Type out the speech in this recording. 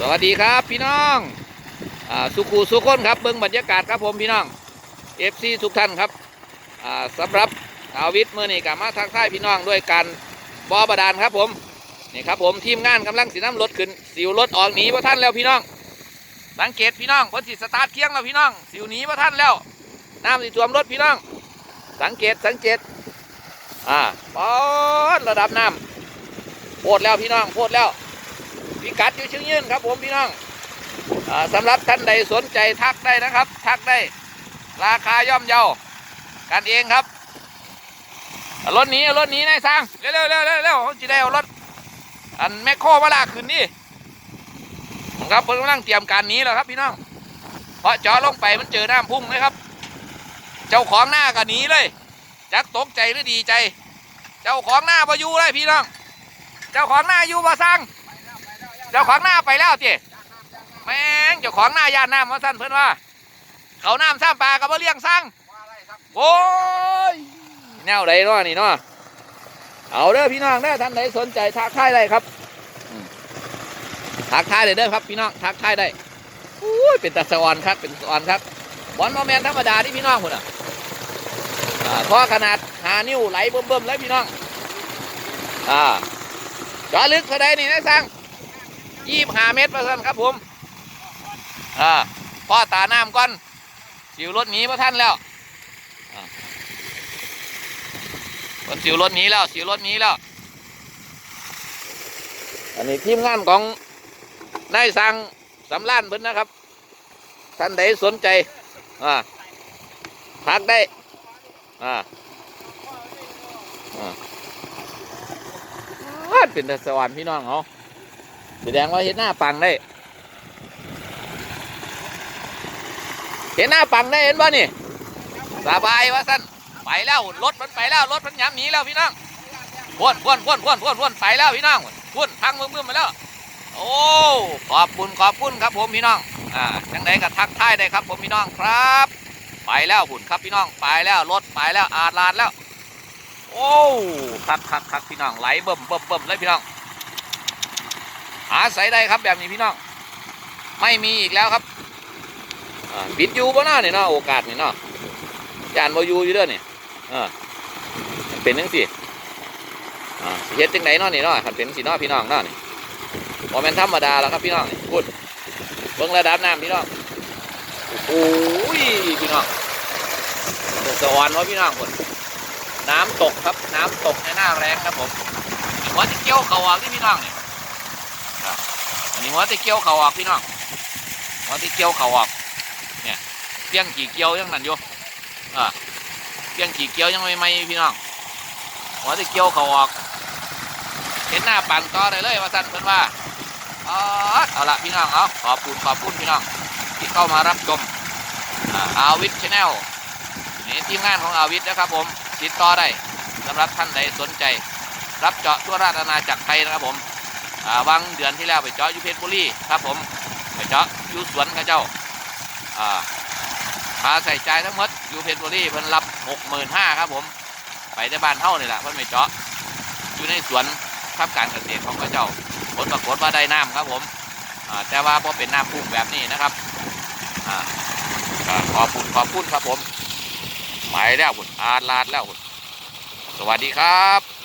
สวัสดีครับพี่น้องอสุขูสุคนครับเบิ้งบรรยากาศครับผมพี่น้องเอฟซีทุกท่านครับสำหรับอาวิทย์เมื่อนี้กับมาทักทายพี่น้องด้วยการบอบาดาลครับผมนี่ครับผมทีมงานกำลังสีน้ำรถขึ้นสิวรถออกหนีพระท่านแล้วพี่น้อง สังเกตพี่น้องพ้นสิสตาร์ทเคียงแล้วพี่น้อง สิวหนีพระท่านแล้วน้ำสิท่วมรถพี่น้อง สังเกตสังเกตอ่าปอดระดับน้ำโพดแล้วพี่น้องโพดแล้ว พิกัดอยู่เชิงยืนครับ ผมพี่น้องอสำหรับท่านใดสนใจทักได้นะครับ ทักได้ ราคาย่อมเยากันเองครับรถนี้รถนี้นายสร้างเร็วเร็วเร็วเร็วเร็วจะได้เอารถอันแมคโครมาลากขึ้นนี่ครับเพิ่งกำลังเตรียมการนี้แล้วครับพี่น้องเพราะจาะลงไปมันเจอน้ำพุ่งเลยครับ เจ้าของหน้าก็หนีเลยจักตกใจหรือดีใจ เจ้าของหน้าพายุเลยพี่น้อง เจ้าของหน้าอยู่มาสร้าง จ้าของหน้าไปแล้วเจ๊แม่งเจ้าของหน้าย่านน้ำมาสั้นเพื่อนว่า เขาน้ำซ้ำปลากับมาเลี้ยงสร้างโอ้ยแนวใดเนาะนี่เนาะเอาเด้อพี่น้องเด้อท่านใดสนใจทักทายได้ครับทักทายได้เด้อครับพี่น้องทักทายได้อุ้ยเป็นตะสวรรค์ครับเป็นสวรรค์ครับบอลโมเมนธรรมดาที่พี่น้องคนอะอ่าท่อขนาดหานิ้วไหลเบิ่มๆเลยพี่น้องอ่าจอลึกเท่าใดนี่นะสร้าง ยี่ห้าเมตรเปร์เซ็นครับผมอ่าพ่อตาน้ำก่อนสิวรถหนีมาท่านแล้วคนสิวรถหนีแล้วสิวรถหนีแล้ว อันนี้ทีมงานของนายสังสำล้านเพิ่นนะครับ ท่านใดสนใจอ่าพักได้อ่าอ่าเป็นตะสวรรค์พี่น้องเขา แสดงว่าเห็นหน้าปังได้ เห็นหน้าปังได้เห็นป่ะนี่สบายวะสั้นไปแล้วรถมันไปแล้วรถมันย้ำหนีแล้วพี่น้องพ่นพ่นพ่นพ่นพ่นพ่นไปแล้วพี่น้องพ่นพังมึงมึงไปแล้วโอ้ขอบคุณขอบคุณครับผมพี่น้องอ่าจังใดก็ทักทายได้ครับผมพี่น้องครับ ไปแล้วหุ่นครับพี่น้องไปแล้วรถไปแล้วอาดลาดแล้ว โอ้คักคักคักพี่น้องไหลเบิ่มเบิ่มเบิ่มเลยพี่น้อง หาใส่ได้ครับแบบนี้พี่น้อง ไม่มีอีกแล้วครับบิดยูบ่เนาะนี่เนาะโอกาสเนี่เนาะยานบอยู่อยู่เด้อนี่เออมันเป็นจังซี่อ่าสิเฮ็ดจังไดเนาะนี่เนาะคันเป็นสิเนาะพี่น้องเนาะนี่บ่แม่นธรรมดาแล้วครับพี่น้องนี่พูดเบิ่งระดับน้ำพี่น้องโอ้ยพี่น้องสวรรค์วะพี่น้องคนน้ำตกครับน้ำตกในหน้าแรงครับผมหัวจะเกี่ยวเขาออกที่พี่น้องนี่ อันนี้หัวตะเกียวเขาออกพี่น้องหัวตะเกียวเขาออก เนี่ยเพียงกี่เกียวยังนั่นอยู่อ่าเพียงกี่เกียวยังไม่ไม่พี่น้องหัวตะเกียวเขาออก เห็นหน้าปั่นต่อได้เลยว่าสั่นเพิ่นว่าเอาเอาละพี่น้องเอาขอบคุณขอบคุณพี่น้องที่เข้ามารับชมอ่าอาวิทชแนลนี่ทีมงานของอาวิทนะครับผมติดต่อได้สำหรับท่านใดสนใจ รับเจาะทั่วราชอาณาจักรไทยนะครับผม วังเดือนที่แล้วไปเจาะยูเพชรบุรีครับผมไปเจาะยูสวนข้าเจ้าอ่าใส่ใจทั้งหมดยูเพชรบุรีเพิ่นรับหกหมื่นห้าครับผม ไปในบ้านเท่านี่แหละเพิ่นไปเจาะอยู่ในสวนทำการเกษตรของข้าเจ้าผลปรากฏว่าได้น้ำครับผมแต่ว่าพอเป็นน้ำพุ่งแบบนี้นะครับอขอบคุณขอบคุณครับผมไปแล้วคุณอาดลาดแล้วคุณสวัสดีครับ